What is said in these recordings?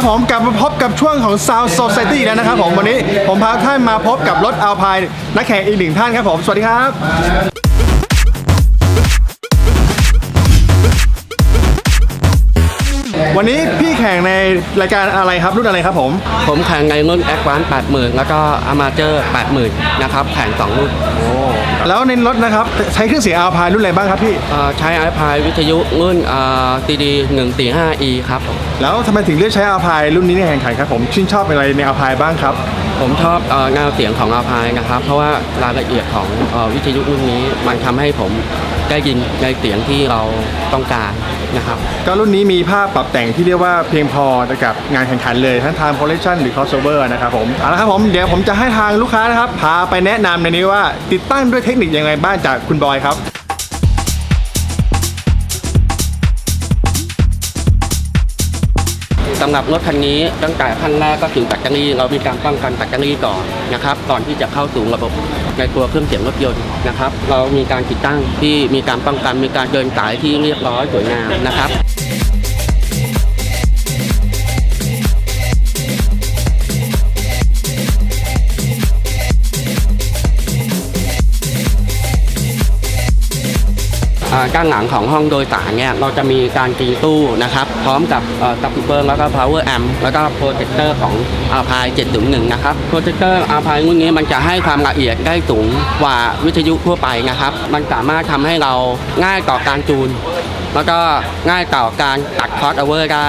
ครับผมกลับมาพบกับช่วงของ Sound Society แล้วนะครับผมวันนี้ผมพาท่านมาพบกับรถอัลพายนักแข่งอีกหนึ่งท่านครับผม สวัสดีครับ วันนี้พี่แข่งในรายการอะไรครับรุ่นอะไรครับผม ผมแข่งในรุ่นแอค a n น80,000แล้วก็อามาเจอร์80,000นะครับแข่ง2รุ่นแล้วในรถนะครับใช้เครื่องเสียงอัลพายรุ่นอะไรบ้างครับพี่เอ่อใช้ iPad วิทยุรุ่นตีดี 145e ครับผมแล้วทำไมถึงเลือกใช้อัลพายรุ่นนี้ในแข่งขันครับผมชื่นชอบอะไรในอัลพายบ้างครับ ผมชอบเอ่อแนเสียงของ iPad นะครับ เพราะว่ารายละเอียดของวิทยุรุ่นนี้มันทำให้ผมได้ยินในเสียงที่เราต้องการนะครับก็รุ่นนี้มีภาพปรับแต่งที่เรียกว่าเพียงพอกับงานแข่งขันเลยทั้ง time collection หรือ crossover นะครับผมเอาละครับผมเดี๋ยวผมจะให้ทางลูกค้านะครับพาไปแนะนำในนี้ว่าติดตั้งด้วยเทคนิคยังไงบ้างจากคุณบอยครับ สำหรับรถคันนี้ตั้งแต่ขั้นแรกก็คือแบตเตอรี่ เรามีการป้องกันแบตเตอรี่ก่อนนะครับก่อนที่จะเข้าสู่ระบบในตัวเครื่องเสียงรถยนต์นะครับ เรามีการติดตั้งที่มีการป้องกันมีการเดินสายที่เรียบร้อยสวยงามนะครับ ด้านหลังของห้องโดยสารเนี่ยเราจะมีการตีตู้นะครับ พร้อมกับตับปิเบิร์แล้วก็ power amp แล้วก็โปรเจคเตอร์ของ a l p i 701นะครับโปรเจคเตอร์ a l p i รุ่นนี้มันจะให้ความละเอียดได้สูงกว่าวิทยุทั่วไปนะครับ มันสามารถทำให้เราง่ายต่อการจูน แล้วก็ง่ายต่อการตัดคอร์สโอเวอร์ได้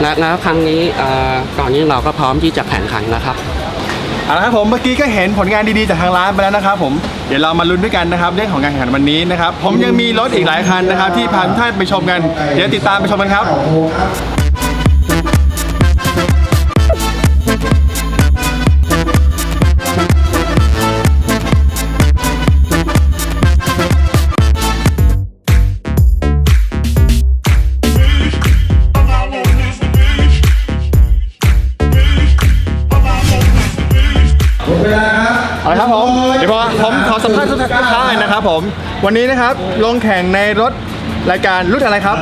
และแล้วครั้งนี้ก่อนนี้เราก็พร้อมที่จะแข่งขันนะครับ เอาละครับผมเมื่อกี้ก็เห็นผลงานดีๆจากทางร้านไปแล้วนะครับผมเดี๋ยวเรามาลุ้นด้วยกันนะครับเรื่องของการแข่งขันวันนี้นะครับผมยังมีรถอีกหลายคันนะครับที่พาทุกท่านไปชมกัน เดี๋ยวติดตามไปชมกันครับ เอาละครับผมเดี๋ยวพอผมขอสัมภาษณ์ทุกท่านลูกค้าหน่อยนะครับผมวันนี้นะครับลงแข่งในรถรายการรุ่นอะไรครับ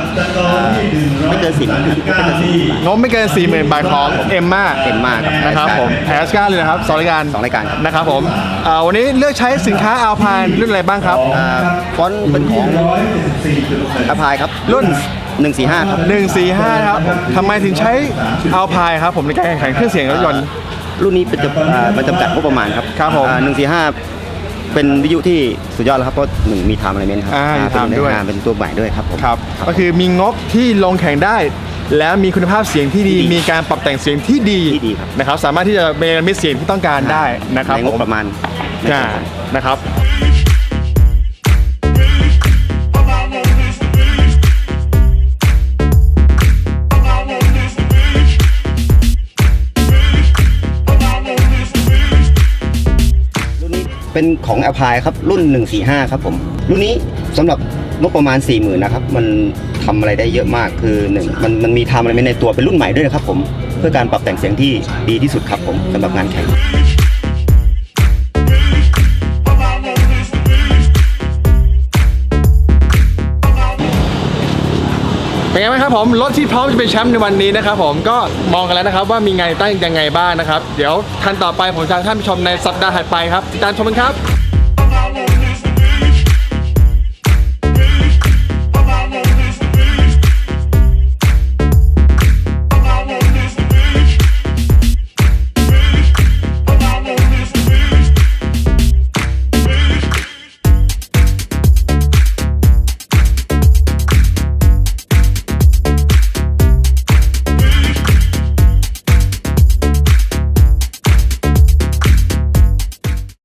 ไม่เกินสิบไม่เกินสิบงบไม่เกิน40,000บาทของเอ็มมาเอ็มมาครับนะครับผมแอสกาเลยนะครับสองรายการสองรายการครับนะครับผมอ่าวันนี้เลือกใช้สินค้าอัลพานรุ่นอะไรบ้างครับอ่าฟอนต์เป็นของอภายครับรุ่น145ครับ145ครับทำไมถึงใช้อัลพายครับผมในการแข่งขันเครื่องเสียงรถยนต์ รุ่นนี้เป็นจำอ่ามันจำกัดงบประมาณครับครับผมอ่า145 เป็นวิทยุที่สุดยอดแล้วครับเพราะหนึ่งมีไทม์อะไรเมนครับอ่ามีเป็น time ด้วยอ่าเป็นตัวใหม่ด้วยครับผม ครับก็คือมีงบที่ลงแข่งได้ แล้วมีคุณภาพเสียงที่ดีที่ดีมีการปรับแต่งเสียงที่ดีที่ดีครับ นะครับสามารถที่จะเมมิเสียงที่ต้องการได้นะครับในงบผมประมาณไม่อ่าเกิน นะครับรุ่ เป็นของอพายครับรุ่น 145 ครับผม รุ่นนี้สำหรับงบประมาณ 40,000นะครับ มันทำอะไรได้เยอะมากคือหนึ่งมันมันมีทม์อะไรเมนในตัวเป็นรุ่นใหม่ด้วยนะครับผม เพื่อการปรับแต่งเสียงที่ดีที่สุดครับผมสำหรับงานแข่ง เป็นไงบ้างครับผมรถที่พร้อมจะเป็นแชมป์ในวันนี้นะครับผมก็มองกันแล้วนะครับว่ามีไงตั้งยังไงบ้างนะครับ เดี๋ยวทันต่อไปผมจะให้ท่านผู้ชมในสัปดาห์ถัดไปครับติดตามชมกันครับ